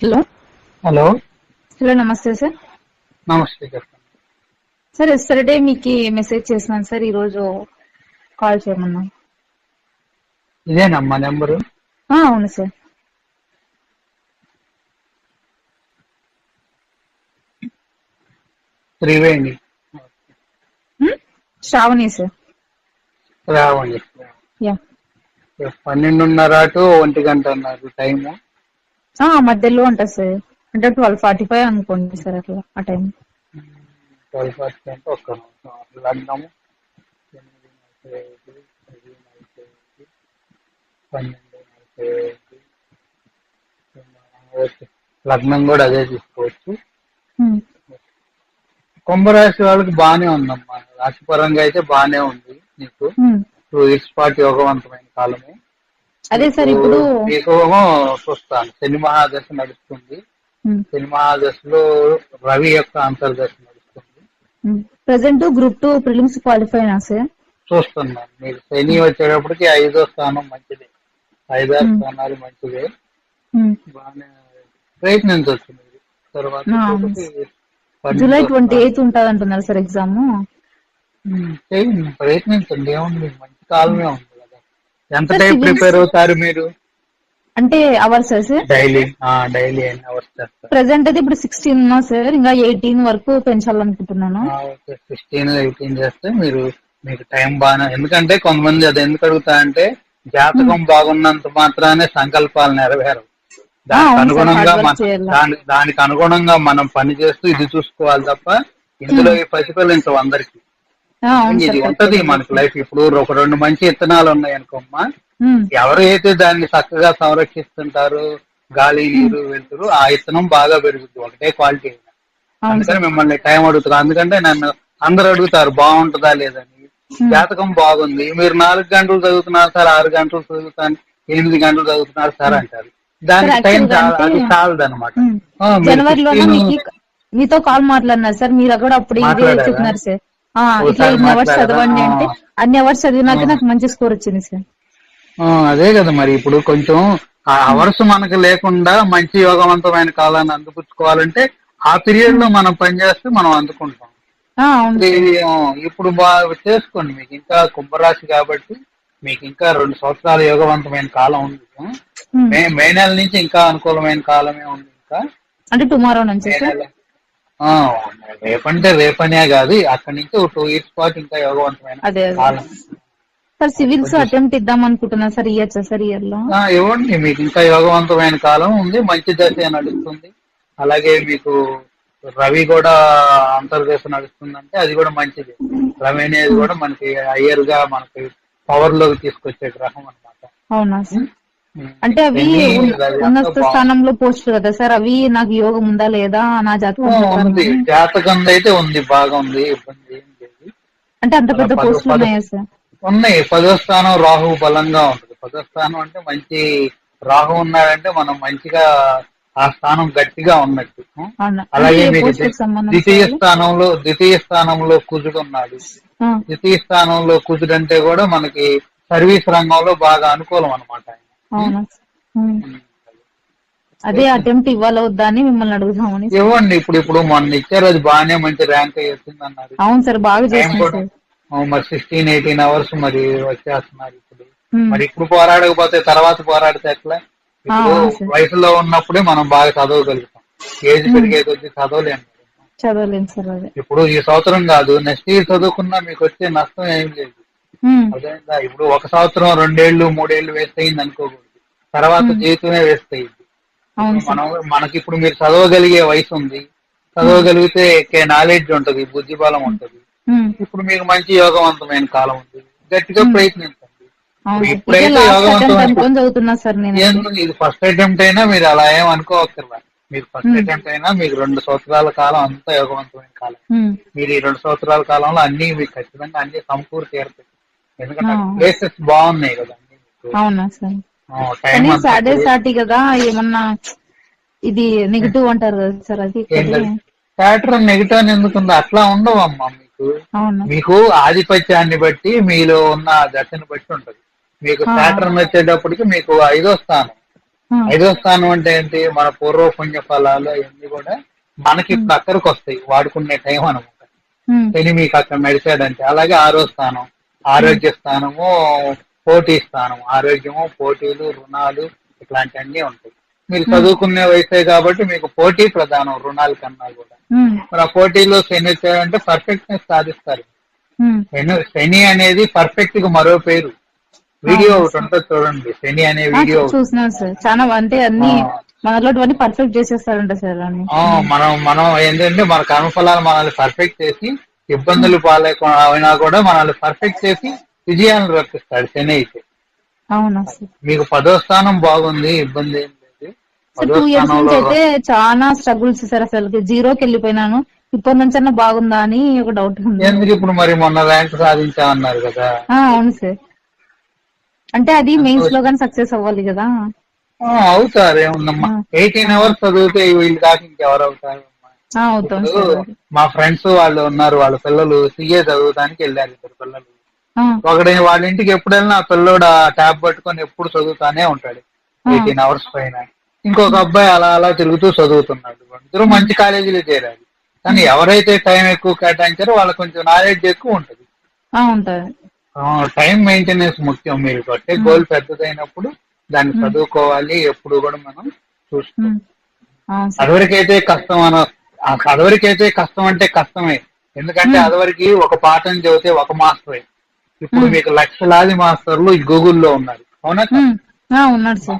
Hello. Hello. Hello నమస్తే sir. నమస్తే sir. Yesterday మీకు మెసేజ్ చేసినాను సార్ ఈరోజు కాల్ చేయమన్నా ఇదేనమ్మా నెంబరు? ఆ, అవును sir. Triveni? Shravani sir. Yeah. పన్నెండున్నర టు ఒంటి గంట అన్నారు టైము. మధ్యలో ఉంటుంది సార్ అంటే ట్వెల్వ్ ఫార్టీ ఫైవ్ అనుకోండి సార్ అట్లా ఆ టైం ట్వెల్వ్ ఫార్టీ అంటే ఒక్క లగ్నము ఎనిమిది నలభై ఐదు పది నలభై ఐదు పన్నెండు నలభై ఐదు ఓకే. లగ్నం కూడా అదే తీసుకోవచ్చు. కుంభరాశి వాళ్ళకి బాగానే ఉందమ్మా రాశిపరంగా అయితే బాగానే ఉంది నీకు. టూ ఇయర్స్ పాటు యోగవంతమైన కాలమే అదే సార్ ఇప్పుడు చూస్తాను. శని మహాదశ నడుస్తుంది. శని మహాదశలో రవి యొక్క అంతర్దశ నడుస్తుంది. Present group two prelims qualify అయినా సార్? చూస్తున్నాను. మీకు శని వచ్చేటప్పటికి ఐదో స్థానం మంచిదే. ఐదారు. స్థానాలు మంచిదే. బాగానే ప్రయత్నించవచ్చు మీరు. తర్వాత జూలై ట్వంటీ. ఎయిత్ ఉంటుంది అంటున్నారు సార్ ఎగ్జామ్. ప్రయత్నించండి. ఏముంది? మంచి కాలమే ఉంది. ఎంత టైం ప్రిపేర్ అవుతారు మీరు? అంటే hours sir? Daily daily hours present అయితే ఇప్పుడు సిక్స్టీన్ ఉన్నా సార్ ఇంకా ఎయిటీన్ వరకు పెంచాలనుకుంటున్నాను. సిక్స్టీన్ ఎయిటీన్ చేస్తే మీరు మీకు టైం బాగా ఎందుకంటే కొంతమంది అది ఎందుకు అడుగుతా అంటే జాతకం బాగున్నంత మాత్రానే సంకల్పాలు నెరవేరవు. దానికి అనుగుణంగా దానికి అనుగుణంగా మనం పని చేస్తూ ఇది చూసుకోవాలి తప్ప ఇందులో ఈ ప్రతిఫలించవు అందరికి ఇది ఉంటది మనకి లైఫ్. ఇప్పుడు ఒక రెండు మంచి విత్తనాలు ఉన్నాయి అనుకోమ్మా. ఎవరైతే దాన్ని చక్కగా సంరక్షిస్తుంటారో గాలి నీరు వెళ్తురు ఆ విత్తనం బాగా పెరుగుతుంది ఒకటే క్వాలిటీ. అందుకని మిమ్మల్ని టైం అడుగుతారు అందుకంటే నన్ను అందరు అడుగుతారు బాగుంటుందా లేదని జాతకం బాగుంది. మీరు నాలుగు గంటలు చదువుతున్నారు సార్ ఆరు గంటలు చదువుతాను ఎనిమిది గంటలు చదువుతున్నారు సార్ అంటారు. దానికి టైం అది చాలదు అనమాట మీకు మీతో కాల్ మాట్లాడినారు సార్. మీరు కూడా అప్పుడు? చెప్పినారు సార్. ఇట్లా సార్ ఇన్ని అవర్స్? చదవండి అంటే. అన్ని అవర్స్ చదివినాక. నాకు మంచి స్కోర్ వచ్చింది సార్ అదే కదా మరి ఇప్పుడు కొంచెం ఆ అవర్స్ మనకు లేకుండా మంచి యోగవంతమైన కాలాన్ని అందుపుచ్చుకోవాలంటే ఆ పీరియడ్లో మనం పనిచేస్తే మనం అందుకుంటాం ఇప్పుడు బాగా చేసుకోండి మీకు ఇంకా కుంభరాశి కాబట్టి మీకు ఇంకా రెండు సంవత్సరాల యోగవంతమైన కాలం ఉంది. మే మే నెల నుంచి ఇంకా అనుకూలమైన కాలమే ఉంది ఇంకా అంటే టుమారో నుంచి రేపంటే రేపనే కాదు అక్కడి నుంచి ఒక టూ ఇయర్స్ పాటు ఇంకా యోగవంతమైన సార్ సివిల్స్ అటెంప్ట్ ఇద్దాం అనుకుంటున్నా సార్ ఇయ్యచ్చా సార్ ఇయర్లో ఇవ్వండి మీకు ఇంకా యోగవంతమైన కాలం ఉంది మంచి దశ నడుస్తుంది. అలాగే మీకు రవి కూడా అంతర్దశ నడుస్తుందంటే అది కూడా మంచిది. రవి అనేది కూడా మనకి హయ్యర్గా మనకి పవర్లోకి తీసుకొచ్చే గ్రహం అనమాట అవునా సార్? అంటే అవి ఉన్- ఉన్నత స్థానంలో పోస్ట్ కదా సార్? అవి నాకు యోగం ఉందా లేదా నా జాతకం ఉంది. జాతకం అయితే ఉంది బాగా ఉంది ఇబ్బంది అంటే అంత పెద్ద పోస్టులు పద- ఉన్నాయా సార్? ఉన్నాయి. పదో స్థానం రాహు బలంగా ఉంటుంది. పదో స్థానం అంటే మంచి రాహు ఉన్నాడంటే మనం మంచిగా ఆ స్థానం గట్టిగా ఉన్నట్టు. అలాగే పోస్ట్ ద్వితీయ? స్థానంలో ద్వితీయ స్థానంలో కుజుడు ఉన్నాడు. ద్వితీయ స్థానంలో కుజుడు అంటే కూడా మనకి సర్వీస్ రంగంలో బాగా అనుకూలం అనమాట అవునా. అదే అటెంప్ట్ ఇవ్వాలా వద్దా అని మిమ్మల్ని అడుగుదామని. ఇవ్వండి ఇప్పుడు ఇప్పుడు మొన్న ఇచ్చారు అది బాగానే మంచి ర్యాంక్ వచ్చింది అన్నారు అవును సార్ బాగా ఆ, మరి సిక్స్టీన్ ఎయిటీన్ అవర్స్ మరి వచ్చేస్తున్నారు ఇప్పుడు. మరి ఇప్పుడు పోరాడకపోతే తర్వాత పోరాడితే ఎట్లా. వయసులో ఉన్నప్పుడే మనం బాగా చదవగలుగుతాం. ఏజ్ పెరిగే కొద్దీ చదవలేము. చదవలేను సార్ ఇప్పుడు ఈ సంవత్సరం కాదు నెక్స్ట్ ఇయర్ చదువుకున్నా మీకు వచ్చే నష్టం ఏం లేదు. అదేందా ఇప్పుడు ఒక సంవత్సరం రెండేళ్ళు మూడేళ్ళు వేస్ట్ అయింది అనుకోకూడదు తర్వాత. జీవితమే వేస్ట్ అయింది మనం మనకి ఇప్పుడు మీరు చదవగలిగే వయసు ఉంది చదవగలిగితే నాలెడ్జ్ ఉంటది బుద్ధి బలం ఉంటది. ఇప్పుడు మీకు మంచి యోగవంతమైన కాలం ఉంది గట్టిగా. ప్రయత్నించండి. ఇప్పుడైతే యోగవంతమైన ఇది ఫస్ట్ అటెంప్ట్ అయినా మీరు అలా ఏం అనుకోవక్కర్లా మీరు ఫస్ట్. అటెంప్ట్ అయినా మీకు రెండు సంవత్సరాల కాలం అంతా యోగవంతమైన కాలం. మీరు ఈ రెండు సంవత్సరాల కాలంలో అన్ని మీకు ఖచ్చితంగా అన్ని సమకూరు తీరుతాయి ఎందుకంటే. ప్లేసెస్ బాగున్నాయి అవునా సార్? కానీ సాడే సాటి కదా ఏమన్నా ఇది నెగిటివ్ అంటారు కదా సార్ అది ప్యాటర్న్ నెగిటివ్ అని ఎందుకుంది అట్లా ఉండవమ్మా మీకు. మీకు ఆధిపత్యాన్ని బట్టి మీలో ఉన్న దశని బట్టి ఉంటది. మీకు. ప్యాటర్న్ వచ్చేటప్పటికి మీకు ఐదో స్థానం. ఐదో స్థానం అంటే ఏంటి? మన పూర్వ పుణ్య ఫలాలు అవన్నీ కూడా మనకి ఇప్పుడు అక్కడికి వస్తాయి వాడుకునే టైం అనమాట. శని మీకు అక్కడ నడిచాడంటే అలాగే ఆరో స్థానం. ఆరోగ్య స్థానము పోటీ స్థానం ఆరోగ్యము పోటీలు రుణాలు ఇట్లాంటివన్నీ ఉంటాయి. మీరు చదువుకునే వయసే కాబట్టి మీకు పోటీ ప్రధానం రుణాల కన్నా కూడా. మరి ఆ పోటీలో శని వచ్చాడంటే పర్ఫెక్ట్నెస్ సాధిస్తారు. శని అనేది పర్ఫెక్ట్గా మరో పేరు. వీడియో ఒకటి ఉంటుంది చూడండి శని అనే వీడియో చూస్తున్నాను సార్. చాలా అంటే అన్ని. మనలోటివన్నీ పర్ఫెక్ట్ చేసేస్తారంట సార్ మనం మనం ఏంటంటే మన కర్మఫలాలు మనల్ని పర్ఫెక్ట్ చేసి ఇబ్బందులు పాలేకుండా అయినా కూడా మనల్ని పర్ఫెక్ట్ చేసి విజయాలను రప్పిస్తాడు శని అయితే. మీకు పదో స్థానం బాగుంది ఇబ్బంది ఏం లేదు. టూ ఇయర్స్ నుంచి అయితే చాలా స్ట్రగుల్స్ సార్ అసలు జీరోకి వెళ్ళిపోయినాను. ఇప్పటి నుంచి అన్నా బాగుందా అని ఒక డౌట్ ఉంది. ఎందుకు ఇప్పుడు మరి మొన్న ర్యాంక్ సాధించామన్నారు కదా? అవును సార్. అంటే అది మెయిన్స్లో కానీ సక్సెస్ అవ్వాలి కదా. అవుతారు ఏముందమ్మా. ఎయిటీన్ అవర్స్ చదివితే వీళ్ళు కాక ఇంకెవరు అవుతారు? మా ఫ్రెండ్స్ వాళ్ళు ఉన్నారు వాళ్ళ పిల్లలు సిఏ చదువుతానికి వెళ్ళారు ఇద్దరు పిల్లలు. ఒకటి వాళ్ళ ఇంటికి ఎప్పుడైనా ఆ పిల్లోడు ఆ ట్యాబ్ పట్టుకొని ఎప్పుడు చదువుతానే ఉంటాడు. ఎయిటీన్ అవర్స్ పైన. ఇంకొక అబ్బాయి అలా అలా తిరుగుతూ చదువుతున్నాడు. ఇద్దరు మంచి కాలేజీలో చేరారు. కానీ ఎవరైతే టైం ఎక్కువ కేటాయించారో వాళ్ళకి కొంచెం నాలెడ్జ్ ఎక్కువ ఉంటుంది. టైం మెయింటెనెన్స్ ముఖ్యం. మీరు కొట్టే గోల్ పెద్దదైనప్పుడు దాన్ని చదువుకోవాలి ఎప్పుడు కూడా మనం చూసుకోవాలి. అదివరకైతే కష్టం అన ఆ అదివరకైతే కష్టం అంటే కష్టమే. ఎందుకంటే అదివరకు ఒక పాఠం చదివితే ఒక మాస్టరే. ఇప్పుడు మీకు లక్షలాది మాస్టర్లు ఈ గూగుల్లో ఉన్నారు. అవునా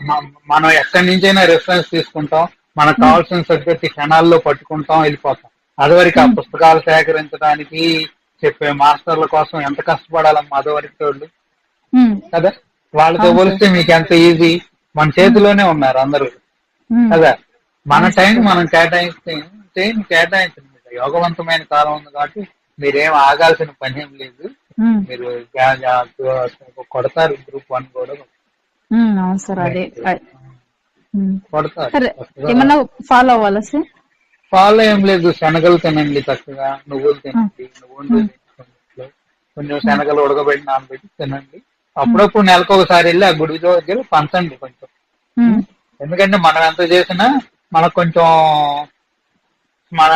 మ- మనం ఎక్కడి నుంచైనా రెఫరెన్స్ తీసుకుంటాం. మనకు కావాల్సిన సబ్జెక్ట్ క్షణాల్లో పట్టుకుంటాం వెళ్ళిపోతాం. అదివరకు ఆ పుస్తకాలు సేకరించడానికి చెప్పే మాస్టర్ల కోసం ఎంత కష్టపడాలమ్మా అదివరకు వాళ్ళు కదా? వాళ్ళతో పోలిస్తే మీకు ఎంత ఈజీ? మన చేతిలోనే ఉన్నారు అందరూ. కదా? మన టైం మనం కేటాయిస్తే టైం కేటాయించండి. యోగవంతమైన కాలం ఉంది కాబట్టి మీరేం ఆగాల్సిన పని ఏం లేదు. మీరు కొడతారు గ్రూప్ వన్ కూడా. అవును సార్ అదే. కొడతారు. ఏమన్నా ఫాలో అవ్వాలా సార్? పాలు ఏం లేదు. శనగలు తినండి చక్కగా. నువ్వులు తినండి. నువ్వులు. కొంచెం శనగలు ఉడకబెట్టి నానబెట్టి తినండి. అప్పుడప్పుడు నెలకు ఒకసారి వెళ్ళి ఆ గుడి దగ్గర పంచండి కొంచెం. ఎందుకంటే మనం ఎంత చేసినా మనకు కొంచెం మన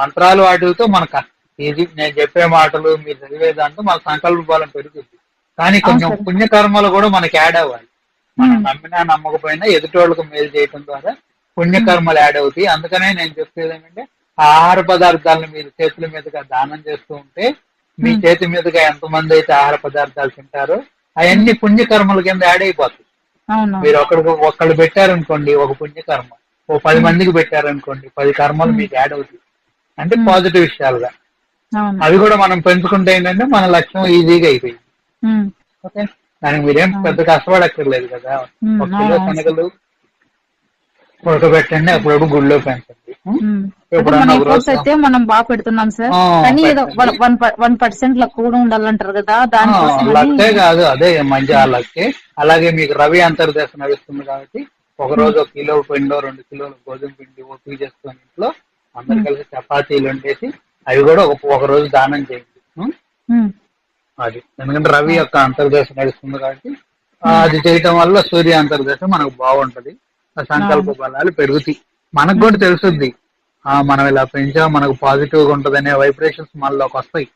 మంత్రాలు వాటితో మనకు ఇది నేను చెప్పే మాటలు మీరు చదివే దాంతో మన సంకల్ప బలం పెరుగుతుంది కానీ కొంచెం. పుణ్యకర్మలు కూడా మనకి యాడ్ అవ్వాలి. మనం నమ్మినా నమ్మకపోయినా ఎదుటి వాళ్ళకు మేలు చేయడం ద్వారా పుణ్యకర్మలు యాడ్ అవుతాయి. అందుకనే నేను చెప్పేది ఏంటంటే ఆ ఆహార పదార్థాలను మీరు చేతుల మీదుగా దానం చేస్తూ ఉంటే మీ చేతి మీదుగా ఎంతమంది అయితే ఆహార పదార్థాలు తింటారో అవన్నీ పుణ్యకర్మల కింద యాడ్ అయిపోతాయి. మీరు ఒకరికి ఒక్కళ్ళు పెట్టారనుకోండి ఒక పుణ్యకర్మ. ఓ పది మందికి పెట్టారనుకోండి పది కర్మలు మీకు యాడ్ అవుతాయి. అంటే పాజిటివ్ విషయాలుగా. అవి కూడా మనం పెంచుకుంటే ఏంటంటే మన లక్ష్యం ఈజీగా అయిపోయింది. ఓకే? దానికి మీరేం పెద్ద కష్టపడక్కర్లేదు కదా. ఒక కిలో. శనగలు ఉడకబెట్టండి అప్పుడప్పుడు గుళ్ళో పెంచండి. అయితే మనం బాగా పెడుతున్నాం సార్. కానీ ఏదో. వన్ పర్సెంట్ లక్ కూడా ఉండాలంటారు కదా లక్కే కాదు అదే మంచి ఆ లక్కే. అలాగే మీకు రవి అంతర్దశ నడుస్తుంది కాబట్టి ఒక రోజు ఒక కిలో పిండో రెండు కిలోలు గోధుమ పిండి ఓపిక చేసుకొని ఇంట్లో అందరు కలిసి చపాతీలు వండేసి అవి కూడా ఒక ఒక రోజు దానం చేయండి? అది. ఎందుకంటే రవి యొక్క అంతర్దశ నడుస్తుంది కాబట్టి అది చేయటం వల్ల సూర్య అంతర్దశ మనకు బాగుంటది. ఆ సంకల్ప బలాలు పెరుగుతాయి. మనకు కూడా తెలుసుద్ది. ఆ మనం ఇలా పెంచాం మనకు పాజిటివ్గా ఉంటదనే వైబ్రేషన్స్ మనలోకి వస్తాయి.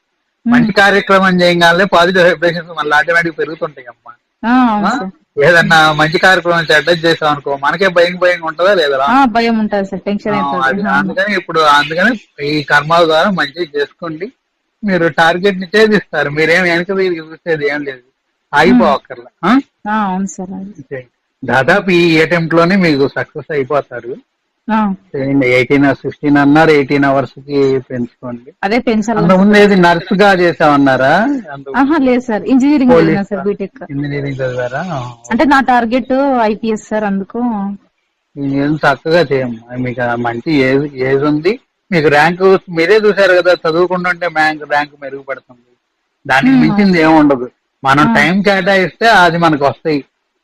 మంచి కార్యక్రమం చేయగానే పాజిటివ్ వైబ్రేషన్స్ మళ్ళీ ఆటోమేటిక్ పెరుగుతుంటాయి అమ్మా? ఏదన్నా మంచి కార్యక్రమం చెడ్డది చేసాం అనుకో మనకే భయం భయం ఉంటుందా లేదా? భయం ఉంటుంది సార్ టెన్షన్ అందుకని ఇప్పుడు అందుకని ఈ కర్మాల ద్వారా మంచిగా చేసుకోండి. మీరు టార్గెట్ని ఛేదిస్తారు మీరేం వెనక చూసేది ఏం లేదు. ఆగిపోవక్కర్లా. దాదాపు ఈ అటెంప్ట్లోనే మీకు సక్సెస్ అయిపోతారు. ఎయిటీన్ సిక్స్టీన్ అన్నారు ఎయిటీన్ అవర్స్కి పెంచుకోండి. అదే అంతకుముందు ఏది నర్స్గా చేసామన్నారా లేదు sir engineering sir BTech engineering చదివారా? అంటే నా టార్గెట్ ఐపీఎస్ సార్ అందుకు. ఏం చక్కగా చేయమ్మా మీకు మంచి ఏజ్ ఏజ్ ఉంది. మీకు ర్యాంక్ మీరే చూసారు కదా చదువుకుంటుంటే ర్యాంక్ ర్యాంక్ మెరుగుపడుతుంది. దానికి మించింది ఏం ఉండదు మనం టైం కేటాయిస్తే అది మనకు వస్తాయి.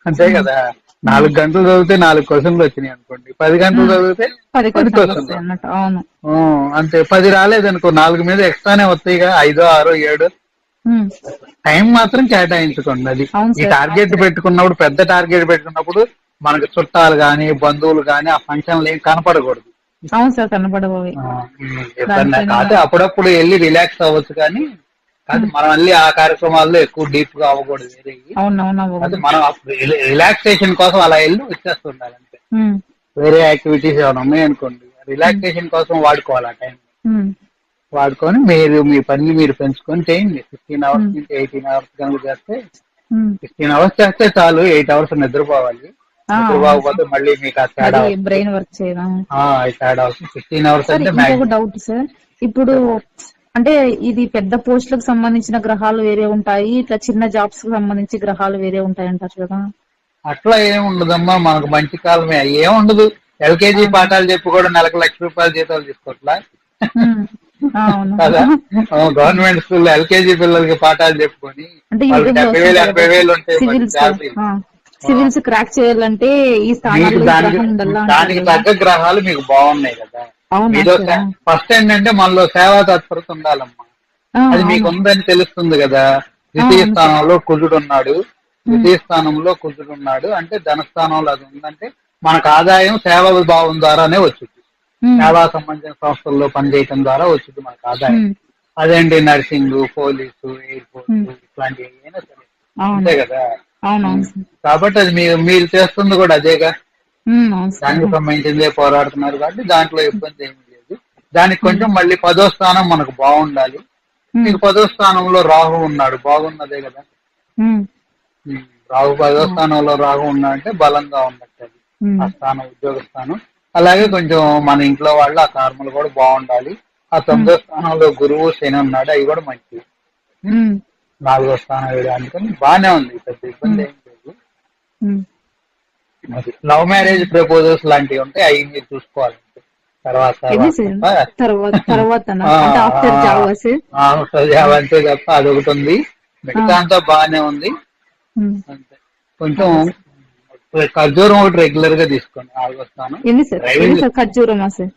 అంతే కదా. నాలుగు గంటలు చదివితే నాలుగు క్వశ్చన్లు వచ్చినాయి అనుకోండి. పది గంటలు చదివితే పది క్వశ్చన్లు అవును. ఆ, అంతే. పది రాలేదనుకో నాలుగు మీద ఎక్స్ట్రానే వస్తాయిగా. ఐదో ఆరో ఏడు. టైం మాత్రం కేటాయించుకోండి అది. ఈ. టార్గెట్ పెట్టుకున్నప్పుడు పెద్ద టార్గెట్ పెట్టుకున్నప్పుడు మనకి చుట్టాలు గాని బంధువులు గాని ఆ ఫంక్షన్లు ఏం కనపడకూడదు. అవును సార్ కనపడబోవి ఎప్పుడన్నా కాదు అప్పుడప్పుడు వెళ్ళి రిలాక్స్ అవ్వచ్చు కానీ కాదు మనం మళ్ళీ ఆ కార్యక్రమాల్లో ఎక్కువ డీప్గా అవ్వకూడదు వేరే మనం రిలాక్సేషన్ కోసం అలా వెళ్ళి వచ్చేస్తుండాలి అంతే. వేరే యాక్టివిటీస్ ఏమైనా ఉన్నాయనుకోండి రిలాక్సేషన్ కోసం వాడుకోవాలి ఆ టైం వాడుకొని మీరు మీ పని మీరు పెంచుకొని చేయండి. ఫిఫ్టీన్ అవర్స్ నుంచి ఎయిటీన్ అవర్స్ కనుక చేస్తే. ఫిఫ్టీన్ అవర్స్ చేస్తే చాలు ఎయిట్ అవర్స్ నిద్రపోవాలి. నిద్రపోకపోతే మళ్ళీ మీకు ఆ తేడా బ్రెయిన్ వర్క్ చేయడం. తేడా ఫిఫ్టీన్ అవర్స్ అంటే డౌట్ సార్. ఇప్పుడు అంటే ఇది పెద్ద పోస్టులకు సంబంధించిన గ్రహాలు వేరే ఉంటాయి ఇట్లా చిన్న జాబ్స్కి సంబంధించి గ్రహాలు వేరే ఉంటాయి అంటారు కదా. అట్లా ఏం ఉండదమ్మా మనకు మంచి కాలమే. ఏం ఉండదు. ఎల్కేజీ పాఠాలు చెప్పి కూడా నెలకు లక్ష రూపాయల జీతాలు తీసుకోవట్లా? కదా? గవర్నమెంట్ స్కూల్ ఎల్కేజీ పిల్లలకి పాఠాలు చెప్పుకొని డెబ్బై వేలు ఎనభై వేలు సివిల్స్ క్రాక్ చేయాలంటే ఈ ఈ దానికి. తగ్గ గ్రహాలు మీకు బాగున్నాయి కదా. మీలో? ఫస్ట్ ఏంటంటే మనలో సేవా తత్పరత ఉండాలమ్మా. అది మీకు. ఉందని తెలుస్తుంది కదా. ద్వితీయ స్థానంలో కుజుడు ఉన్నాడు. ద్వితీయ స్థానంలో కుజుడు ఉన్నాడు. అంటే ధనస్థానంలో అది ఉందంటే మనకు ఆదాయం సేవా భావం ద్వారానే వచ్చింది సేవా సంబంధించిన సంస్థల్లో పనిచేయటం ద్వారా వచ్చింది మనకు ఆదాయం. అదేంటి? Nursing police airport. ఇట్లాంటివి ఏమైనా సరే. అవును. అంతే కదా. కాబట్టి అది మీరు మీరు చేస్తుంది కూడా అదేగా. దానికి సంబంధించిందే పోరాడుతున్నారు కాబట్టి దాంట్లో ఇబ్బంది ఏమీ లేదు. దానికి కొంచెం మళ్ళీ పదో స్థానం మనకు బాగుండాలి. మీకు పదో స్థానంలో రాహు ఉన్నాడు. బాగున్నదే కదా. రాహు పదో స్థానంలో రాహు ఉన్నాడంటే బలంగా ఉన్నట్టు ఆ స్థానం ఉద్యోగ స్థానం. అలాగే కొంచెం మన ఇంట్లో వాళ్ళు ఆ కర్మలు కూడా బాగుండాలి. ఆ తొమ్మిదో స్థానంలో గురువు శని ఉన్నాడు. అవి కూడా మంచివి. ఉమ్, నాలుగో స్థానం వేయడం అందుకని బాగానే ఉంది. పెద్ద ఇబ్బంది ఏం లేదు. లవ్ మ్యారేజ్ ప్రపోజల్స్ లాంటివి ఉంటే అవి మీరు చూసుకోవాలి. తర్వాత తర్వాత ఆఫ్టర్ జాబ్ అంతే తప్ప అదొకటి ఉంది. మిగతా అంతా బాగానే ఉంది. అంతే. కొంచెం ఖర్జూరం ఒకటి రెగ్యులర్గా తీసుకోండి. ఖర్జూరమా సార్?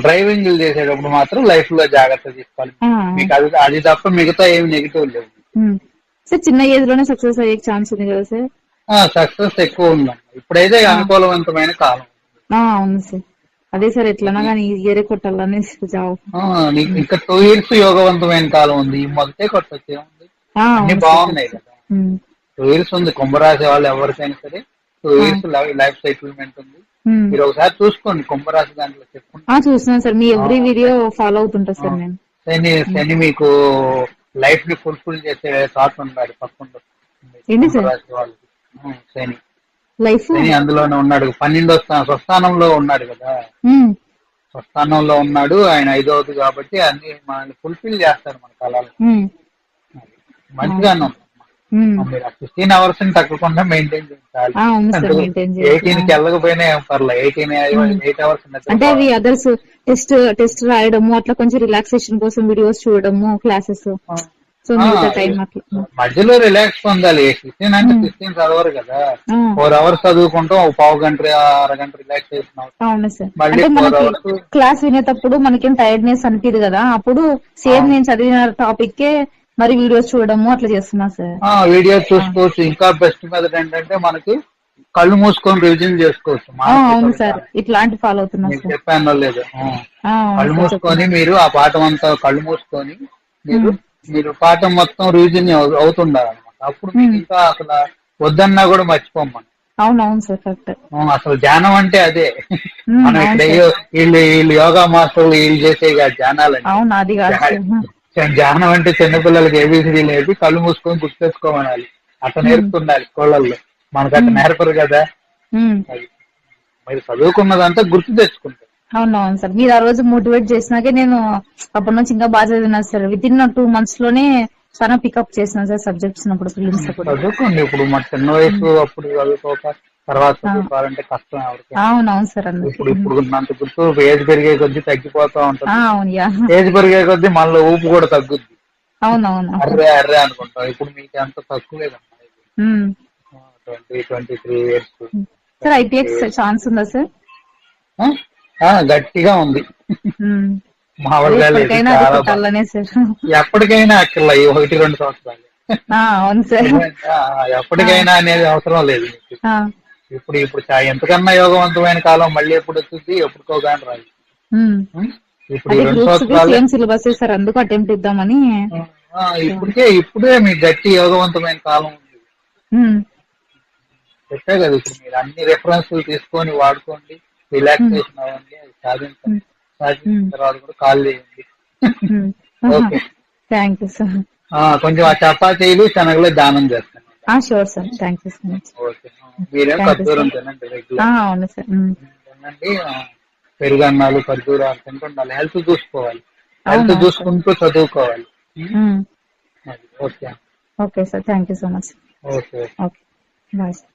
డ్రైవింగ్ చేసేటప్పుడు మాత్రం లైఫ్లో జాగ్రత్త తీసుకోవాలి. మీకు అది అది తప్ప మిగతా ఏమి నెగిటివ్ లేవు. ఉమ్. సార్ చిన్న ఏజ్లోనే సక్సెస్ అయ్యే ఛాన్స్ ఉంది కదా సార్? సక్సెస్ ఎక్కువ ఉందన్న ఇప్పుడైతే అనుకూలవంతమైన కాలం. అవును సార్. అదే సార్ ఎట్లనా కానీ ఏరే కొట్టాలని జాబ్. ఆ, నీకు ఇంకా టూ ఇయర్స్ యోగవంతమైన కాలం ఉంది. ఈ మొదటే కొట్టచ్చు ఆ, అన్ని. బాగున్నాయి కదా. టూ ఇయర్స్ ఉంది. కుంభరాశి వాళ్ళు ఎవరికైనా సరే టూ ఇయర్స్ లైఫ్ సెటిల్మెంట్ ఉంది. మీరు ఒకసారి చూసుకోండి కుంభరాశి దాంట్లో చెప్పుకుంటే. ఆ చూస్తున్నాను సార్. మీ ఎవ్రీ వీడియో ఫాలో అవుతుంటా సార్ నేను. శని శని మీకు లైఫ్ని ఫుల్ఫిల్ చేసే థాట్ ఉన్నాడు పక్కన? కుంభరాశి వాళ్ళకి ఉం, శని. లైఫ్ అందులోనే ఉన్నాడు. పన్నెండో స్థానం స్వస్థానంలో ఉన్నాడు కదా. స్వస్థానంలో ఉన్నాడు. ఆయన ఐదవది కాబట్టి అన్ని మనల్ని ఫుల్ఫిల్ చేస్తారు మన కళలు మంచిగానే ఫిఫ్టీన్ అవర్స్ని తగ్గకుండా మెయింటైన్ చేయాలి. ఎయిటీన్కి వెళ్ళకపోయినా ఏం పర్లేదు ఎయిటీన్ ఎయిట్ అవర్స్ అంటే అవి అదర్స్ టెస్ట్ టెస్ట్ రాయడము అట్లా కొంచెం రిలాక్సేషన్ కోసం వీడియోస్ చూడడము క్లాసెస్ సో టైం మధ్యలో రిలాక్స్ పొందాలి. ఫిఫ్టీన్ అంటే ఫిఫ్టీన్ చదవరు కదా. ఫోర్ అవర్స్ చదువుకుంటాం ఒక పావు గంట అరగంట రిలాక్సేషన్ అవును సార్. అంటే మనకి క్లాస్ వినేటప్పుడు మనకేం టైర్డ్నెస్ అనిపిదు కదా. అప్పుడు సేమ్ నేను చదివిన టాపిక్ కే మరి వీడియోస్ చూడడము అట్లా చేస్తున్నా సార్. వీడియో చూసుకోవచ్చు. ఇంకా బెస్ట్ మెథడ్ ఏంటంటే మనకి కళ్ళు మూసుకొని రివిజన్ చేసుకోవచ్చు. అవును. సార్. ఇట్లాంటి ఫాలో అవుతున్నా చెప్పానో లేదు. కళ్ళు మూసుకొని మీరు ఆ పాఠం అంతా కళ్ళు మూసుకొని మీరు మీరు పాఠం మొత్తం రివిజన్ అవుతుండాలి అనమాట అప్పుడు మీకు ఇంకా అసలు వద్దన్నా కూడా మర్చిపోమ్మను అవును అవును సార్ కరెక్ట్. అసలు ధ్యానం అంటే అదే. ఉమ్, మనం ఇక్కడ వీళ్ళు వీళ్ళు యోగా మాస్టర్లు వీళ్ళు చేసే కాదు ధ్యానాలండి. అవును అది ధ్యానం. అంటే చిన్నపిల్లలకి ఏబిసిడీ నేర్పి కళ్ళు మూసుకొని గుర్తెచ్చుకోమనాలి అట్లా నేర్పుతుండాలి స్కూళ్ళల్లో మనకు అట్లా నేర్పరు కదా. మీరు చదువుకున్నదంతా గుర్తు తెచ్చుకుంటారు. అవును అవును సార్. మీరు ఆ రోజు మోటివేట్ చేసినాకే నేను అప్పటి నుంచి ఇంకా బాగా చదివినా సార్. విత్ ఇన్ టూ మంత్స్లోనే చాలా పికప్ చేసిన సార్ సబ్జెక్ట్స్ అప్పుడు ఫిలిమ్స్ చదువుకోండి. ఇప్పుడు మన చిన్న వయసు అప్పుడు చదువుకోక తర్వాత చదువుకోవాలంటే కష్టం ఎవరికి. అవును అవును సార్ ఇప్పుడు ఇప్పుడు గుర్తు ఏజ్ పెరిగే కొద్దీ తగ్గిపోతా ఉంటుంది. అవును యా. ఏజ్ పెరిగే కొద్దీ మనలో ఊపు కూడా తగ్గుద్ది. అవును అవును అర్రే అర్రే అనుకుంటాం. ఇప్పుడు మీకు అంత ఉమ్. Twenty twenty three years sir IPX chance ఉందా సార్? గట్టిగా ఉంది. మామూలుగా ఎప్పటికైనా అక్కడ ఈ ఒకటి రెండు సంవత్సరాలు. ఎప్పటికైనా అనేది అవసరం లేదు ఇప్పుడు ఇప్పుడు ఎంతకన్నా యోగవంతమైన కాలం మళ్ళీ ఎప్పుడు వస్తుంది ఎప్పుడుకో కానీ రాదు? ఇప్పుడు రెండు సంవత్సరాలు సిలబస్ సార్ అందుకు అటెంప్ట్ ఇద్దామని. ఇప్పటికే ఇప్పుడే మీకు గట్టి యోగవంతమైన కాలం ఉంది. చెప్పే కదా ఇప్పుడు మీరు అన్ని రెఫరెన్స్ తీసుకొని వాడుకోండి. రిలాక్సేషన్ అవ్వండి అది సాధించండి సాధించిన తర్వాత కూడా కాల్ చేయండి. ఓకే థ్యాంక్ యూ సార్ కొంచెం ఆ చపాతీలు శనగలు దానం చేస్తాను. Sure sir thank you so much మీరేం ఖర్జూరం. తినండి అవును సార్. తినండి పెరుగన్నాలు ఖర్జూరాలు తింటుండాలి హెల్త్ చూసుకోవాలి. హెల్త్ చూసుకుంటూ చదువుకోవాలి. Okay okay sir thank you so much okay okay bye sir